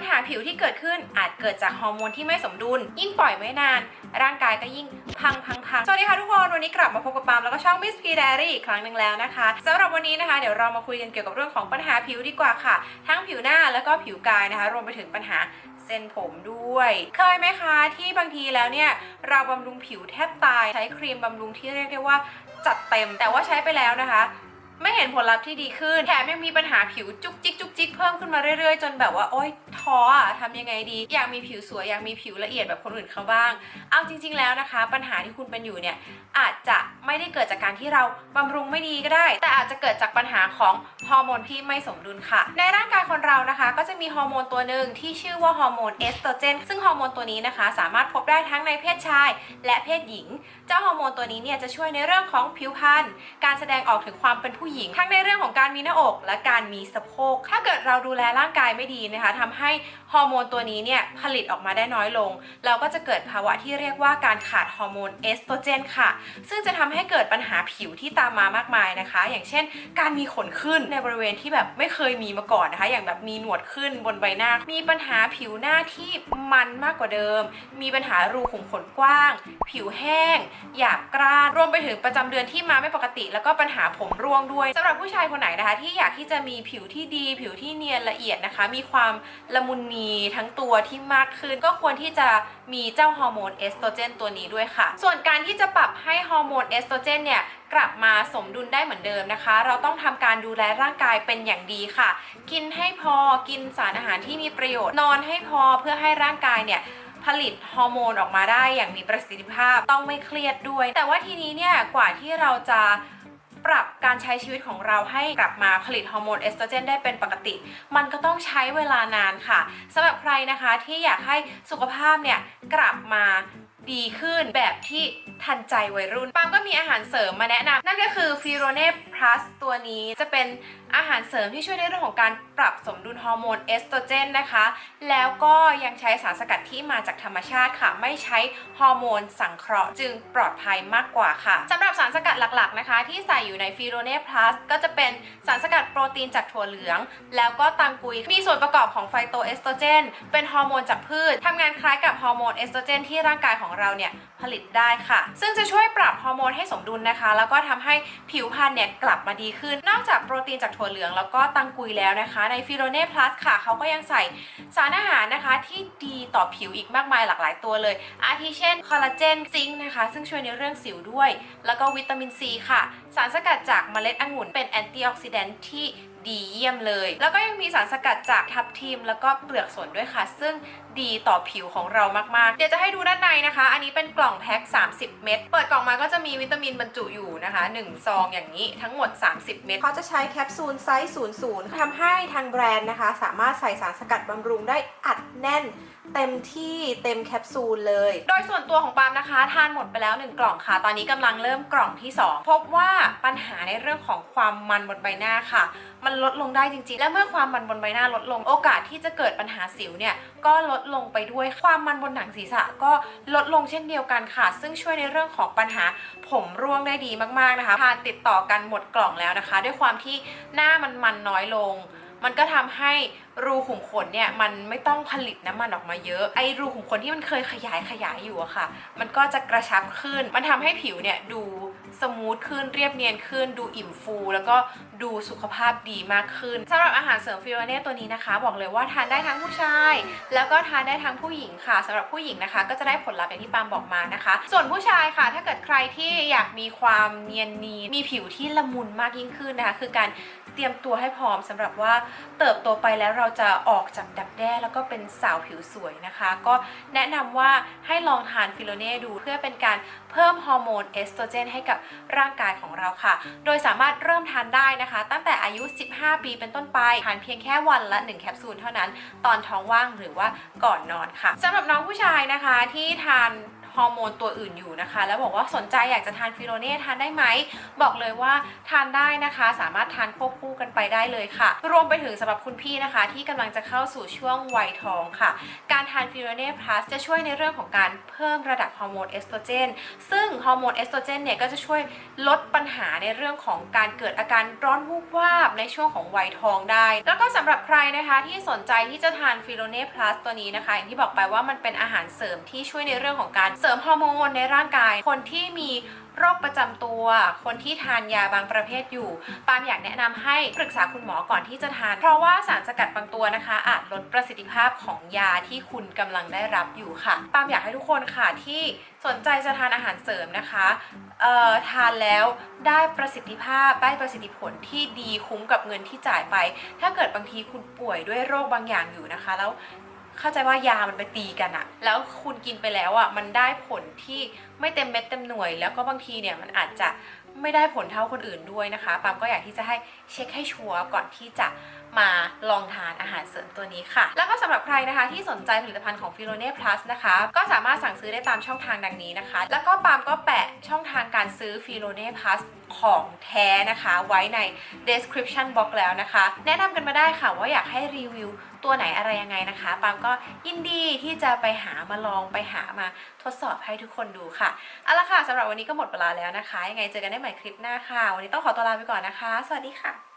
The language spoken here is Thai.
ญหาผิวที่เกิดขึ้นอาจเกิดจากฮอร์โมนที่ไม่สมดุล ยิ่งปล่อยไว้นาน ร่างกายก็ยิ่งพังพังพังสวัสดีค่ะทุกคน วันนี้กลับมาพบกับปาล์มแล้วก็ช่อง Miss P Diary อีกครั้งหนึ่งแล้วนะคะสำหรับวันนี้นะคะ เดี๋ยวเรามาคุยกันเกี่ยวกับเรื่องของปัญหาผิวดีกว่าค่ะ ทั้งผิวหน้าแล้วก็ผิวกายนะคะ รวมไปถึงปัญหาเส้นผมด้วย เคยไหมคะที่บางทีแล้วเนี่ยเราบำรุงผิวแทบตายใช้ครีมบำรุงที่เรียกได้ว่าจัดเต็ม แต่ว่าใช้ไปแล้วนะคะไม่เห็นผลลัพธ์ที่ดีขึ้น แถมยังมีปัญหาผิวจุกจิกจุกจิกเพิ่มขึ้นมาเรื่อยๆ จนแบบว่า โอ๊ย ออะทำยังไงดี อยากมีผิวสวยอยากมีผิวละเอียดแบบคนอื่นเขาบ้าง เอาจริง ๆ แล้วนะคะ ปัญหาที่คุณเป็นอยู่เนี่ยอาจจะไม่ได้เกิดจากการที่เราบำรุงไม่ดีก็ได้ แต่อาจจะเกิดจากปัญหาของฮอร์โมนที่ไม่สมดุลค่ะ ในร่างกายคนเรานะคะ ก็จะมีฮอร์โมนตัวหนึ่งที่ชื่อว่าฮอร์โมนเอสโตรเจนซึ่งฮอร์โมนตัวนี้นะคะ สามารถพบได้ทั้งในเพศชาย และเพศหญิง เจ้าฮอร์โมนตัวนี้เนี่ยจะช่วยในเรื่องของผิวพรรณการแสดงออกถึงความเป็นผู้หญิง ทั้งในเรื่องของการมีหน้าอก และการมีสะโพกถ้าเกิดเราดูแลร่างกายไม่ดีนะคะทำให้ฮอร์โมนตัวนี้เนี่ยผลิตออกมาได้น้อยลง เราก็จะเกิดภาวะที่เรียกว่าการขาดฮอร์โมนเอสโตรเจนค่ะ ซึ่งจะทำให้เกิดปัญหาผิวที่ตามมามากมายนะคะ อย่างเช่น การมีขนขึ้นในบริเวณที่แบบไม่เคยมีมาก่อนนะคะ อย่างแบบมีหนวดขึ้นบนใบหน้า มีปัญหาผิวหน้าที่มันมากกว่าเดิม มีปัญหารูขุมขนกว้าง ผิวแห้ง หยาบกร้าน รวมไปถึงประจำเดือนที่มาไม่ปกติ แล้วก็ปัญหาผมร่วงด้วยสำหรับผู้ชายคนไหนนะคะ ที่อยากที่จะมีผิวที่ดี ผิวที่เนียนละเอียดนะคะ มีความละมุนนีทั้งตัวที่มากขึ้น ก็ควรที่จะมีเจ้าฮอร์โมนเอสโตรเจนตัวนี้ด้วยค่ะ ส่วนการที่จะปรับให้ฮอร์โมนเอสโตรเจนเนี่ยกลับมาสมดุลได้เหมือนเดิมนะคะ เราต้องทำการดูแลร่างกายเป็นอย่างดีค่ะ กินให้พอกินสารอาหารที่มีประโยชน์นอนให้พอเพื่อให้ร่างกายเนี่ยผลิตฮอร์โมนออกมาได้อย่างมีประสิทธิภาพต้องไม่เครียดด้วย แต่ว่าทีนี้เนี่ยกว่าที่เราจะ ปรับการใช้ชีวิตของเราให้กลับมาผลิตฮอร์โมนเอสโตรเจนได้เป็นปกติ มันก็ต้องใช้เวลานานค่ะสำหรับใครนะคะที่อยากให้สุขภาพเนี่ยกลับมา ดีขึ้นแบบที่ทันใจวัยรุ่นปาล์มก็มีอาหารเสริมมาแนะนำนั่นก็คือฟิโรเน่พลัสตัวนี้จะเป็นอาหารเสริมที่ช่วยในเรื่องของการปรับสมดุลฮอร์โมนเอสโตรเจนนะคะ แล้วก็ยังใช้สารสกัดที่มาจากธรรมชาติค่ะ ไม่ใช้ฮอร์โมนสังเคราะห์จึงปลอดภัยมากกว่าค่ะสำหรับสารสกัดหลักๆนะคะ ที่ใส่อยู่ในฟิโรเน่พลัสก็จะเป็นสารสกัดโปรตีนจากถั่วเหลือง แล้วก็ตังกุยมีส่วนประกอบของไฟโตเอสโตรเจนเป็นฮอร์โมนจากพืชทำงานคล้ายกับฮอร์โมนเอสโตรเจนที่ร่างกายของเราเนี่ยผลิตได้ค่ะ ซึ่งจะช่วยปรับฮอร์โมนให้สมดุลนะคะ แล้วก็ทำให้ผิวพรรณเนี่ยกลับมาดีขึ้น นอกจากโปรตีนจากถั่วเหลืองแล้วก็ตังกุยแล้วนะคะ ในฟิโรเน่พลัสค่ะเขาก็ยังใส่สารอาหารนะคะ ที่ดีต่อผิวอีกมากมายหลากหลายตัวเลย อาทิเช่นคอลลาเจนซิงค์นะคะ ซึ่งช่วยในเรื่องสิวด้วย แล้วก็วิตามินซีค่ะ สารสกัดจากเมล็ดองุ่นเป็นแอนตี้ออกซิแดนท์ที่ดีเยี่ยมเลย แล้วก็ยังมีสารสกัดจากทับทิมแล้วก็เปลือกสนด้วยค่ะ ซึ่งดีต่อผิวของเรามากๆ เดี๋ยวจะให้ดูด้านในนะคะ อันนี้เป็นกล่องแพ็ค 30 เม็ด เปิดกล่องมาก็จะมีวิตามินบรรจุอยู่นะคะ1ซองอย่างนี้ทั้งหมด 30 เม็ดเขาจะใช้แคปซูลไซส์ 00ทำให้ทางแบรนด์นะคะ สามารถใส่สารสกัดบำรุงได้อัดแน่น เต็มที่เต็มแคปซูลเลย โดยส่วนตัวของปาล์มนะคะ ทานหมดไปแล้ว 1 กล่องค่ะ ตอนนี้กำลังเริ่มกล่องที่ 2 พบว่าปัญหาในเรื่องของความมันบนใบหน้าค่ะ มันลดลงได้จริงๆ และเมื่อความมันบนใบหน้าลดลง โอกาสที่จะเกิดปัญหาสิวเนี่ยก็ลดลงไปด้วยความมันบนหนังศีรษะก็ลดลงเช่นเดียวกันค่ะ ซึ่งช่วยในเรื่องของปัญหาผมร่วงได้ดีมากๆนะคะทานติดต่อกันหมดกล่องแล้วนะคะ ด้วยความที่หน้ามันมันน้อยลง มันก็ทำให้ รูขุมขนเนี่ยมันไม่ต้องผลิตน้ำมันออกมาเยอะไอรูขุมขนที่มันเคยขยายขยายอยู่อะค่ะ มันก็จะกระชับขึ้น มันทำให้ผิวเนี่ยดู สมูทขึ้นเรียบเนียนขึ้น ดูอิ่มฟู แล้วก็ดูสุขภาพดีมากขึ้นสำหรับอาหารเสริมฟิโรเน่ตัวนี้นะคะ บอกเลยว่าทานได้ทั้งผู้ชาย แล้วก็ทานได้ทั้งผู้หญิงค่ะสำหรับผู้หญิงนะคะ ก็จะได้ผลลัพธ์อย่างที่ปามบอกมานะคะ ส่วนผู้ชายค่ะ ถ้าเกิดใครที่อยากมีความเนียนนีมีผิวที่ละมุนมากยิ่งขึ้นนะคะ คือการเตรียมตัวให้พร้อมสำหรับว่าเติบโตไปแล้วเราจะออกจากดักแด้แล้วก็เป็นสาวผิวสวยนะคะ ก็แนะนำว่าให้ลองทานฟิโลเน่ดูเพื่อเป็นการเพิ่มฮอร์โมนเอสโตรเจนให้กับร่างกายของเราค่ะ โดยสามารถเริ่มทานได้นะคะ ตั้งแต่อายุ 15 ปีเป็นต้นไป ทานเพียงแค่วันละ 1 แคปซูลเท่านั้น ตอนท้องว่างหรือว่าก่อนนอนค่ะสำหรับน้องผู้ชายนะคะที่ทาน ฮอร์โมนตัวอื่นอยู่นะคะ แล้วบอกว่าสนใจอยากจะทานฟิโลเน่ทานได้ไหม บอกเลยว่าทานได้นะคะ สามารถทานควบคู่กันไปได้เลยค่ะ รวมไปถึงสำหรับคุณพี่นะคะ ที่กำลังจะเข้าสู่ช่วงวัยทองค่ะ การทานฟิโลเน่พลัสจะช่วยในเรื่องของการเพิ่มระดับฮอร์โมนเอสโตรเจนซึ่งฮอร์โมนเอสโตรเจนเนี่ยก็จะช่วยลดปัญหาในเรื่องของการเกิดอาการร้อนวูบวาบในช่วงของวัยทองได้ แล้วก็สำหรับใครนะคะที่สนใจที่จะทานฟิโลเน่พลัสตัวนี้นะคะอย่างที่บอกไปว่ามันเป็นอาหารเสริมที่ช่วยในเรื่องของการเสริมฮอร์โมนในร่างกาย คนที่มีโรคประจำตัว คนที่ทานยาบางประเภทอยู่ ปาล์มอยากแนะนำให้ปรึกษาคุณหมอก่อนที่จะทาน เพราะว่าสารสกัดบางตัวนะคะ อาจลดประสิทธิภาพของยาที่คุณกำลังได้รับอยู่ค่ะ ปาล์มอยากให้ทุกคนค่ะที่สนใจจะทานอาหารเสริมนะคะทานแล้วได้ประสิทธิภาพได้ประสิทธิผลที่ดีคุ้มกับเงินที่จ่ายไป ถ้าเกิดบางทีคุณป่วยด้วยโรคบางอย่างอยู่นะคะ แล้ว เข้าใจว่ายามันไปตีกันอะแล้วคุณกินไปแล้วอะมันได้ผลที่ไม่เต็มเม็ดเต็มหน่วย แล้วก็บางทีเนี่ยมันอาจจะไม่ได้ผลเท่าคนอื่นด้วยนะคะปามก็อยากที่จะให้เช็คให้ชัวร์ก่อนที่จะมาลองทานอาหารเสริมตัวนี้ค่ะ แล้วก็สำหรับใครนะคะที่สนใจผลิตภัณฑ์ของ f i l o n e Plus นะคะ ก็สามารถสั่งซื้อได้ตามช่องทางดังนี้นะคะ แล้วก็ปามก็แปะช่องทางการซื้อ f i l o n e Plus ของแท้นะคะไว้ใน description box แล้วนะคะ แนะนำกันมาได้ค่ะว่าอยากให้รีวิวตัวไหนอะไรยังไงนะคะปามก็ยินดีที่จะไปหามาลองไปหามาทดสอบให้ทุกคนดูค่ะ เอาละค่ะสำหรับวันนี้ก็หมดเวลาแล้วนะคะ ยังไงเจอกันได้ใหม่คลิปหน้าค่ะ วันนี้ต้องขอตัวลาไปก่อนนะคะ สวัสดีค่ะ